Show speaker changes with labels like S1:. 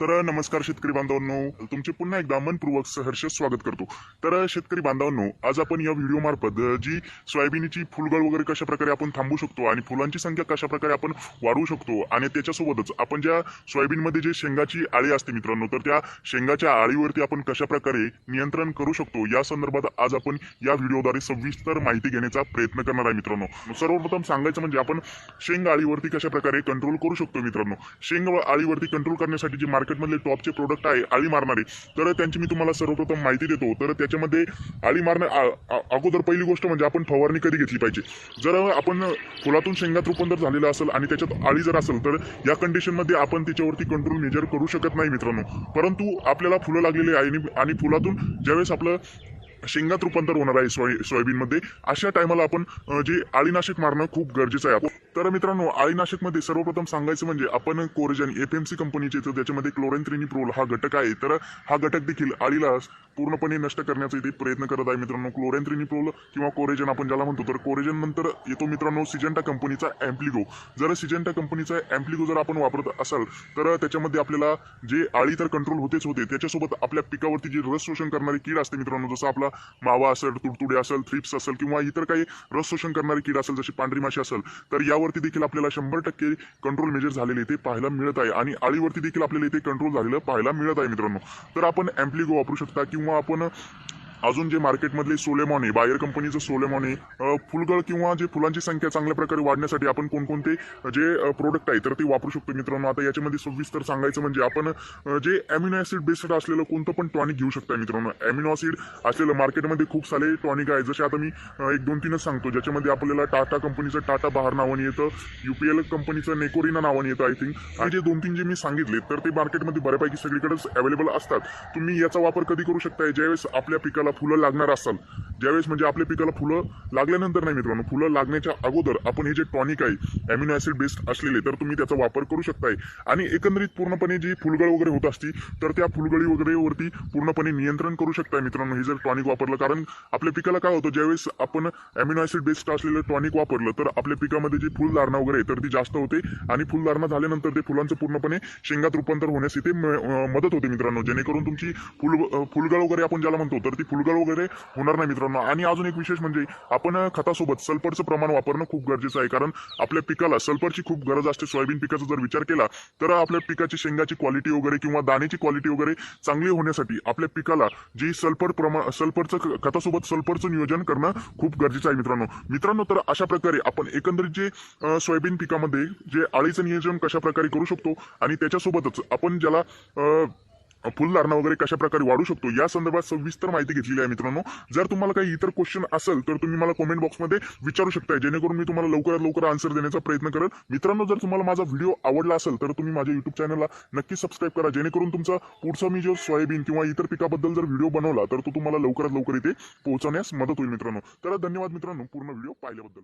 S1: तर नमस्कार शेतकरी बांधवांनो. तुमचे पुन्हा एकदा मनपूर्वक सहर्ष स्वागत करतो. तर शेतकरी बांधवांनो आज आपण या व्हिडिओ मार्फत जी सोयाबीनची फुलगळ वगैरे कशा प्रकारे आपण थांबू शकतो आणि फुलांची संख्या कशा प्रकारे आपण वाढवू शकतो आणि त्याच्यासोबतच आपण ज्या सोयाबीनमध्ये जे शेंगाची आळी असते मित्रांनो तर त्या शेंगाच्या आळीवरती आपण कशा प्रकारे नियंत्रण करू शकतो या संदर्भात आज आपण या व्हिडिओद्वारे सविस्तर माहिती घेण्याचा प्रयत्न करणार आहे मित्रांनो. सर्वप्रथम सांगायचं म्हणजे आपण शेंग आळीवरती कशा प्रकारे कंट्रोल करू शकतो मित्रांनो. शेंग आळीवरती कंट्रोल करण्यासाठी जे मार्केटमधले टॉपचे प्रोडक्ट आहे आळी मारणारे. तर त्यांची मी तुम्हाला सर्वप्रथम माहिती देतो. तर त्याच्यामध्ये आळी मारण्या अगोदर पहिली गोष्ट म्हणजे आपण फवारणी कधी घेतली पाहिजे? जर आपण फुलातून शेंगात रूपांतर झालेलं असेल आणि त्याच्यात आळी जर असेल तर या कंडिशनमध्ये आपण त्याच्यावरती कंट्रोल मेजर करू शकत नाही मित्रांनो. परंतु आपल्याला फुलं लागलेली आहे आणि- फुलातून ज्यावेळेस आपलं शेंगात रूपांतर होणार आहे सोय सोयाबीनमध्ये अशा टायमाला आपण जे आळीनाशक मारणं खूप गरजेचं आहे. तर मित्रांनो आळीनाशकमध्ये सर्वप्रथम सांगायचं म्हणजे आपण कोरजन एफ एम सी कंपनीचे तर त्याच्यामध्ये क्लोरेन्थ्रिनिप्रोल हा घटक आहे. तर हा घटक देखील आळीला पूर्णपणे नष्ट करण्याचा इथे प्रयत्न करत आहे मित्रांनो. क्लोरेन्थ्रिनिप्रोल किंवा कोरेजन आपण ज्याला म्हणतो तर कोरेजन नंतर येतो मित्रांनो सिजेंटा कंपनीचा एम्प्लिगो जर सिजेंटा कंपनीचा अँप्लिगो जर आपण वापरत असाल तर त्याच्यामध्ये आपल्याला जे आळी तर कंट्रोल होतेच होते त्याच्यासोबत आपल्या पिकावरती जी रस शोषण करणारी कीड असते मित्रांनो जसं आपला मावा असेल तुडतुडे असेल थ्रिप्स असेल किंवा इतर काही रस शोषण करणारी कीड असेल जशी पांढरी माशी असेल तर यावरती देखील आपल्याला शंभर टक्के कंट्रोल मेजर झालेले ते पाहायला मिळत आहे. आणि आळीवरती देखील आपल्याला इथे कंट्रोल झालेलं पाहायला मिळत आहे मित्रांनो. तर आपण अँप्लिगो वापरू शकता किंवा आपण अजून जे मार्केटमधले सोलेमॉन आहे बायर कंपनीचं सोलेमॉन आहे फुलगळ किंवा जे फुलांची संख्या चांगल्या प्रकारे वाढण्यासाठी आपण कोणकोणते जे प्रोडक्ट आहे तर ते वापरू शकतो मित्रांनो. आता याच्यामध्ये सविस्तर सांगायचं म्हणजे आपण जे ॲमिनो ॲसिड बेस्ड असलेलं कोणतं पण टॉनिक घेऊ शकता मित्रांनो. ॲमिनो ॲसिड असलेलं मार्केटमध्ये खूप सारे टॉनिक आहे जसे आता मी एक दोन तीनच सांगतो. ज्याच्यामध्ये आपल्याला टाटा कंपनीचं टाटा बहार नावाने येतं युपीएल कंपनीचं नेकोरिना नावाने येतं आय थिंक आणि जे दोन तीन जे मी सांगितले तर ते मार्केटमध्ये बऱ्यापैकी सगळीकडेच अवेलेबल असतात. तुम्ही याचा वापर कधी करू शकताय? ज्यावेळेस आपल्या पिकाला फुलं लागणार असाल. ज्यावेळेस म्हणजे आपल्या पिकाला फुलं लागल्यानंतर नाही मित्रांनो फुलं लागण्याच्या अगोदर आपण हे जे टॉनिक आहे अॅमिनो ऍसिड बेस्ड असलेले तर तुम्ही त्याचा वापर करू शकताय. आणि एकंदरीत पूर्णपणे जी फुलगळ वगैरे होत असती तर त्या फुलगळी वगैरे वरती पूर्णपणे नियंत्रण करू शकताय मित्रांनो हे जर टॉनिक वापरलं. कारण आपल्या पिकाला काय होतं ज्यावेळेस आपण अॅमिनो ऍसिड बेस्ड असलेलं टॉनिक वापरलं तर आपल्या पिकामध्ये जी फुलधारणा वगैरे आहे तर ती जास्त होते. आणि फुलधारणा झाल्यानंतर ते फुलांचं पूर्णपणे शेंगात रूपांतर होण्यास इथे मदत होते मित्रांनो. जेणेकरून तुमची फुल फुलगळ वगैरे आपण ज्याला म्हणतो तर ती फुलगळ वगैरे होणार नाही मित्रांनो. आणि अजून एक विशेष म्हणजे आपण खतासोबत सल्फरचं प्रमाण वापरणं खूप गरजेचं आहे. कारण आपल्या पिकाला सल्फरची खूप गरज असते. सोयाबीन पिकाचा जर विचार केला तर आपल्या पिकाची शेंगाची क्वालिटी वगैरे किंवा दाण्याची क्वालिटी वगैरे चांगली होण्यासाठी आपल्या पिकाला जी सल्फर प्रमाण सल्फरचं खतासोबत सल्फरचं नियोजन करणं खूप गरजेचं आहे मित्रांनो. मित्रांनो तर अशा प्रकारे आपण एकंदरीत जे सोयाबीन पिकामध्ये जे आळीचं नियोजन कशा प्रकारे करू शकतो आणि त्याच्यासोबतच आपण ज्याला अं, फुलधारणा वगैरे कशा प्रकारे वाढू शकतो या संदर्भात सविस्तर माहिती घेतलेली आहे मित्रांनो. जर तुम्हाला काही इतर क्वेश्चन असेल तर तुम्ही मला कमेंट बॉक्समध्ये विचारू शकता जेणेकरून मी तुम्हाला लवकरात लवकर आन्सर देण्याचा प्रयत्न करेल. मित्रांनो जर तुम्हाला माझा व्हिडिओ आवडला असेल तर तुम्ही माझ्या युट्यूब चॅनलला नक्की सबस्क्राईब करा जेणेकरून तुमचा पुढचा मी जो सोयाबीन किंवा इतर पिकाबद्दल जर व्हिडिओ बनवला तर तो तुम्हाला लवकरात लवकर इथे पोहोचवण्यास मदत होईल मित्रांनो. तर धन्यवाद मित्रांनो पूर्ण व्हिडिओ पाहिल्याबद्दल.